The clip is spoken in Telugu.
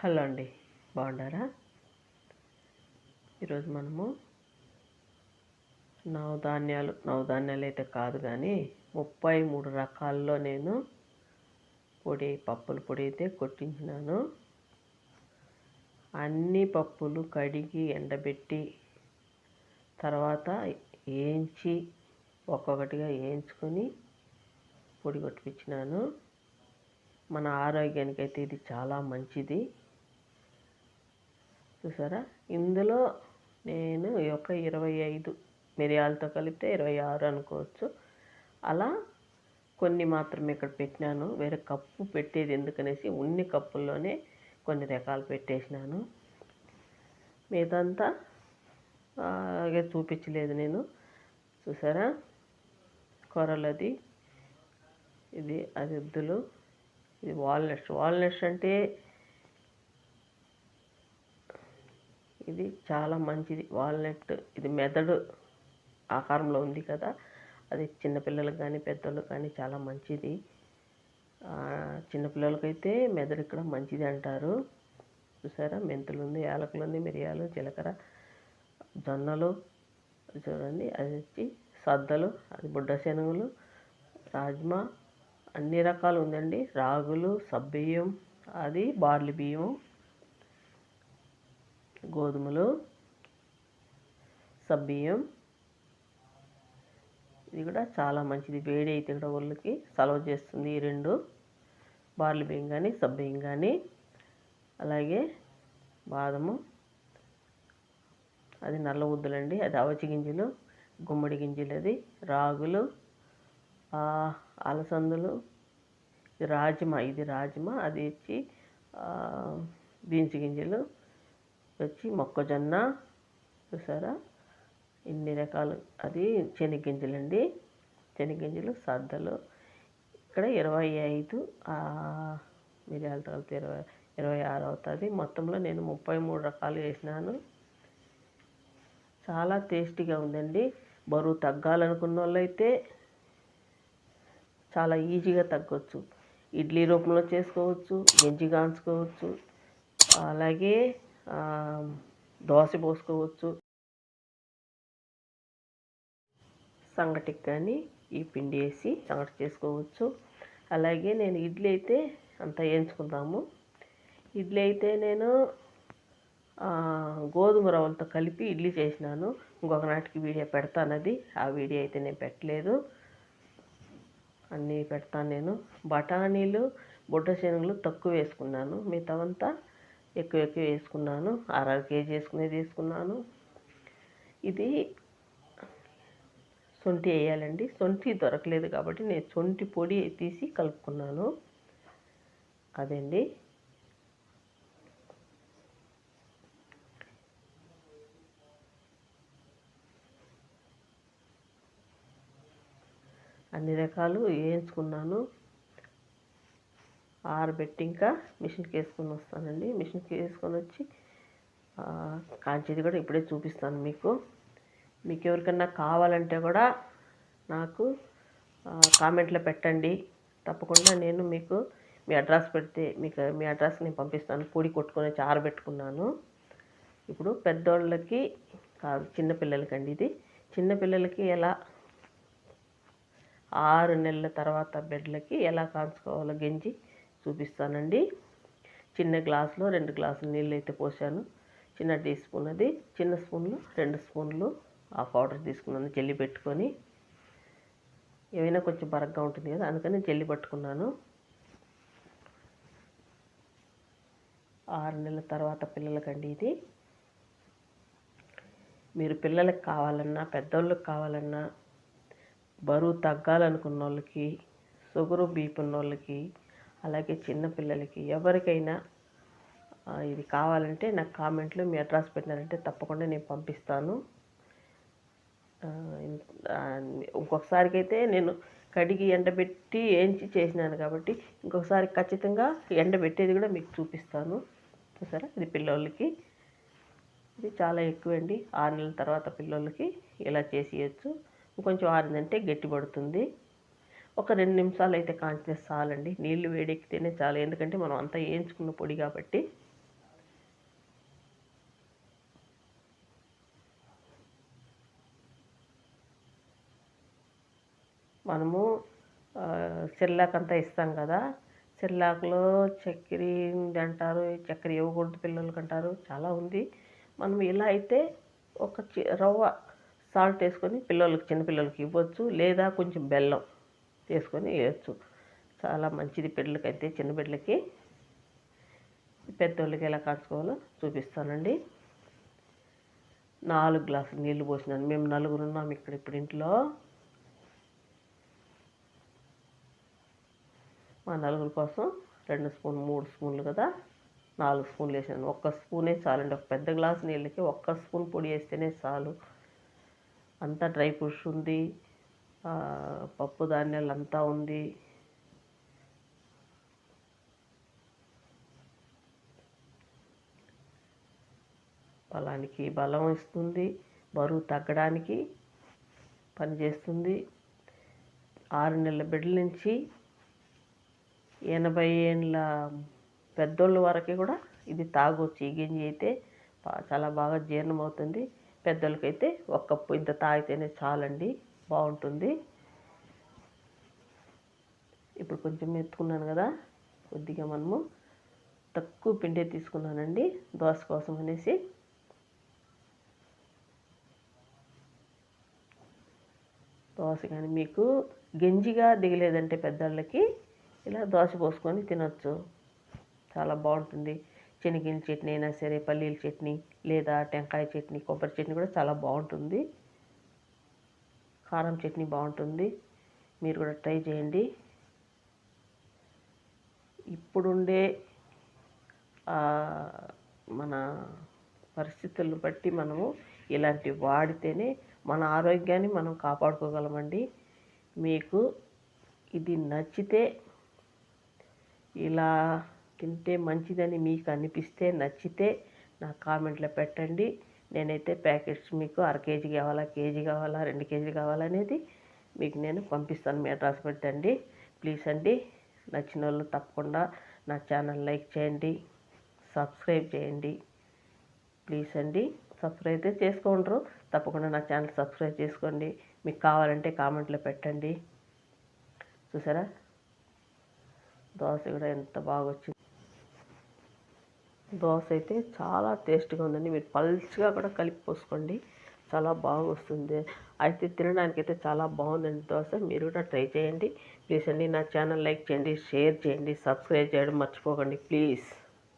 హలో అండి బాగున్నారా? ఈరోజు మనము నవధాన్యాలు నవధాన్యాలు అయితే కాదు కానీ ముప్పై మూడు రకాల్లో నేను పొడి పప్పుల పొడి అయితే కొట్టించినాను. అన్ని పప్పులు కడిగి ఎండబెట్టి తర్వాత వేయించి ఒక్కొక్కటిగా వేయించుకొని పొడి కొట్టిపించినాను. మన ఆరోగ్యానికి అయితే ఇది చాలా మంచిది. చూసారా? ఇందులో నేను ఒక ఇరవై ఐదు మిరియాలతో కలిపితే ఇరవై ఆరు అనుకోవచ్చు. అలా కొన్ని మాత్రమే ఇక్కడ పెట్టినాను. వేరే కప్పు పెట్టేది ఎందుకనేసి ఉన్ని కప్పుల్లోనే కొన్ని రకాలు పెట్టేసినాను. మిగతాంతా అలాగే చూపించలేదు నేను. చూసారా? కొరలది ఇది అది ఎద్దులు ఇది వాల్నట్స్. వాల్నట్స్ అంటే ఇది చాలా మంచిది. వాల్నట్ ఇది మెదడు ఆకారంలో ఉంది కదా. అది చిన్నపిల్లలకు కానీ పెద్దోళ్ళకి కానీ చాలా మంచిది. చిన్నపిల్లలకైతే మెదడు ఇక్కడ మంచిది అంటారు. చూసారా? మెంతులు ఉంది యాలకులు ఉంది మిరియాలు జీలకర్ర జొన్నలు చూడండి. అది వచ్చి సద్దలు అది బుడ్డ శనగలు రాజ్మా అన్ని రకాలు ఉందండి. రాగులు సబ్బియ్యం అది బార్లీ బియ్యం గోధుమలు సబ్బియ్యం. ఇది కూడా చాలా మంచిది. వేడి అయితే కూడా ఒళ్ళకి సలవ చేస్తుంది ఈ రెండు. బార్లీ బియ్యం కానీ సబ్బియ్యం కానీ అలాగే బాదము. అది నల్ల ఉద్దులండి అది అవచి గింజలు గుమ్మడి గింజలు అది రాగులు అలసందులు. ఇది రాజ్మా ఇది రాజ్మా. అది వచ్చి బీన్స్ గింజలు. వచ్చి మొక్కజొన్న చూసారా? ఇన్ని రకాలు. అది శనగ్గింజలండి శనగ్గింజలు సద్దలు. ఇక్కడ ఇరవై ఐదు మిరియాల తర్వాత ఇరవై ఇరవై ఆరు అవుతుంది. మొత్తంలో నేను ముప్పై మూడు రకాలు వేసినాను. చాలా టేస్టీగా ఉందండి. బరువు తగ్గాలనుకున్న వాళ్ళైతే చాలా ఈజీగా తగ్గొచ్చు. ఇడ్లీ రూపంలో చేసుకోవచ్చు గెంజి కాంచుకోవచ్చు. అలాగే దోశ పోసుకోవచ్చు. సంగటికి కానీ ఈ పిండి వేసి సంగటి చేసుకోవచ్చు. అలాగే నేను ఇడ్లీ అయితే అంతా వేయించుకుందాము. ఇడ్లీ అయితే నేను గోధుమ రవ్వలతో కలిపి ఇడ్లీ చేసినాను. ఇంకొక నాటికి వీడియో పెడతాను అది. ఆ వీడియో అయితే నేను పెట్టలేదు. అన్నీ పెడతాను నేను. బఠానీలు బుడ్డ శనగలు తక్కువ వేసుకున్నాను. మిగతావంతా ఎక్కువ ఎక్కువ వేసుకున్నాను అర కేజీ వేసుకునేది వేసుకున్నాను. ఇది సొంటి వేయాలండి. సొంటి దొరకలేదు కాబట్టి నేను సొంటి పొడి తీసి కలుపుకున్నాను. అదండి. అన్ని రకాలు వేయించుకున్నాను. ఆరబెట్టి ఇంకా మిషన్కి వేసుకొని వస్తానండి. మిషన్కి వేసుకొని వచ్చి కాంచేది కూడా ఇప్పుడే చూపిస్తాను మీకు. మీకు ఎవరికన్నా కావాలంటే కూడా నాకు కామెంట్లో పెట్టండి. తప్పకుండా నేను మీకు మీ అడ్రస్ పెడితే మీకు మీ అడ్రస్ నేను పంపిస్తాను. పొడి కొట్టుకొని వచ్చి ఆరబెట్టుకున్నాను. ఇప్పుడు పెద్దోళ్ళకి కాదు చిన్నపిల్లలకండి ఇది. చిన్నపిల్లలకి ఎలా ఆరు నెలల తర్వాత బెడ్లకి ఎలా కాంచుకోవాలో గెంజి చూపిస్తానండి. చిన్న గ్లాసులో రెండు గ్లాసులు నీళ్ళు అయితే పోసాను చిన్న టీ స్పూన్ అది చిన్న స్పూన్లో రెండు స్పూన్లు ఆ పౌడర్ తీసుకున్నాను జల్లి పెట్టుకొని. ఏమైనా కొంచెం బరగ్గా ఉంటుంది కదా అందుకని జల్లి పట్టుకున్నాను. ఆరు నెలల తర్వాత పిల్లలకండి ఇది. మీరు పిల్లలకు కావాలన్నా పెద్దోళ్ళకి కావాలన్నా బరువు తగ్గాలనుకున్న వాళ్ళకి షుగరు బీపీ ఉన్న వాళ్ళకి అలాగే చిన్నపిల్లలకి ఎవరికైనా ఇది కావాలంటే నాకు కామెంట్లో మీ అడ్రస్ పెట్టినారంటే తప్పకుండా నేను పంపిస్తాను. ఇంకొకసారికైతే నేను కడిగి ఎండబెట్టి వేయించి చేసినాను కాబట్టి ఇంకొకసారి ఖచ్చితంగా ఎండబెట్టేది కూడా మీకు చూపిస్తాను. చూసారా? ఇది పిల్లోళ్ళకి. ఇది చాలా ఎక్కువండి. ఆరు నెలల తర్వాత పిల్లోళ్ళకి ఇలా చేసేయచ్చు. ఇంకొంచెం ఆరిందంటే గట్టి పడుతుంది ఒక రెండు నిమిషాలు అయితే కాంచితే చాలండి. నీళ్ళు వేడెక్కితేనే చాలు. ఎందుకంటే మనం అంతా వేయించుకున్న పొడి కాబట్టి. మనము సిర్లాకంతా ఇస్తాం కదా. సిర్లాకులో చక్కెర అంటారు. చక్కెర ఇవ్వకూడదు పిల్లలకి అంటారు. చాలా ఉంది. మనం ఇలా అయితే ఒక రవ్వ సాల్ట్ వేసుకొని పిల్లలకి చిన్నపిల్లలకి ఇవ్వచ్చు. లేదా కొంచెం బెల్లం. చేసుకొని వేయచ్చు. చాలా మంచిది బిడ్డలకైతే చిన్న బిడ్డలకి పెద్దోళ్ళకి ఎలా కాచుకోవాలో చూపిస్తానండి. నాలుగు గ్లాసులు నీళ్ళు పోసినాను. మేము నలుగురు ఉన్నాం ఇక్కడ ఇప్పుడు ఇంట్లో. మా నలుగురు కోసం రెండు స్పూన్ మూడు స్పూన్లు కదా. నాలుగు స్పూన్లు వేసాను ఒక్క స్పూనే చాలండి. ఒక పెద్ద గ్లాసు నీళ్ళకి ఒక్క స్పూన్ పొడి వేస్తేనే చాలు. అంతా డ్రై ఫ్రూట్స్ ఉంది. పప్పు ధాన్యాలు అంతా ఉంది బలానికి బలం ఇస్తుంది బరువు తగ్గడానికి పనిచేస్తుంది. ఆరు నెలల బిడ్డల నుంచి ఎనభై ఏళ్ళ పెద్దోళ్ళ వరకు కూడా ఇది తాగొచ్చు. ఈ గింజ అయితే చాలా బాగా జీర్ణం అవుతుంది ఒక్క ఇంత తాగితేనే చాలండి. బాగుంటుంది. ఇప్పుడు కొంచెం ఎత్తుకున్నాను కదా కొద్దిగా మనము తక్కువ పిండే తీసుకున్నానండి దోశ కోసం అనేసి. దోశ కానీ మీకు గంజిగా దిగలేదంటే పెద్దవాళ్ళకి ఇలా దోశ పోసుకొని తినొచ్చు. చాలా బాగుంటుంది. శనగిల చట్నీ అయినా సరే పల్లీల చట్నీ లేదా టెంకాయ చట్నీ కొబ్బరి చట్నీ కూడా చాలా బాగుంటుంది. కారం చట్నీ బాగుంటుంది. మీరు కూడా ట్రై చేయండి. ఇప్పుడుండే మన పరిస్థితులను బట్టి మనము ఇలాంటివి వాడితేనే మన ఆరోగ్యాన్ని మనం కాపాడుకోగలమండి. మీకు ఇది నచ్చితే ఇలా తింటే మంచిదని మీకు అనిపిస్తే నచ్చితే నా కామెంట్లో పెట్టండి. నేనైతే ప్యాకెట్స్ మీకు అర కేజీ కావాలా కేజీ కావాలా రెండు కేజీ కావాలనేది మీకు నేను పంపిస్తాను. మీ అడ్రస్ పెట్టండి. ప్లీజ్ అండి నచ్చిన వాళ్ళు తప్పకుండా నా ఛానల్ లైక్ చేయండి సబ్స్క్రైబ్ చేయండి. ప్లీజ్ అండి సబ్స్క్రైబ్ అయితే చేసుకోండ్రు. తప్పకుండా నా ఛానల్ సబ్స్క్రైబ్ చేసుకోండి. మీకు కావాలంటే కామెంట్లో పెట్టండి. చూసారా? దోశ కూడా ఎంత బాగా వచ్చింది. దోశ అయితే చాలా టేస్ట్గా ఉందండి. మీరు పల్చగా కూడా కలిపి పోసుకోండి. చాలా బాగా వస్తుంది అయితే తినడానికి అయితే చాలా బాగుందండి దోశ మీరు కూడా ట్రై చేయండి. ప్లీజ్ అండి నా ఛానల్ లైక్ చేయండి షేర్ చేయండి సబ్స్క్రైబ్ చేయడం మర్చిపోకండి. ప్లీజ్.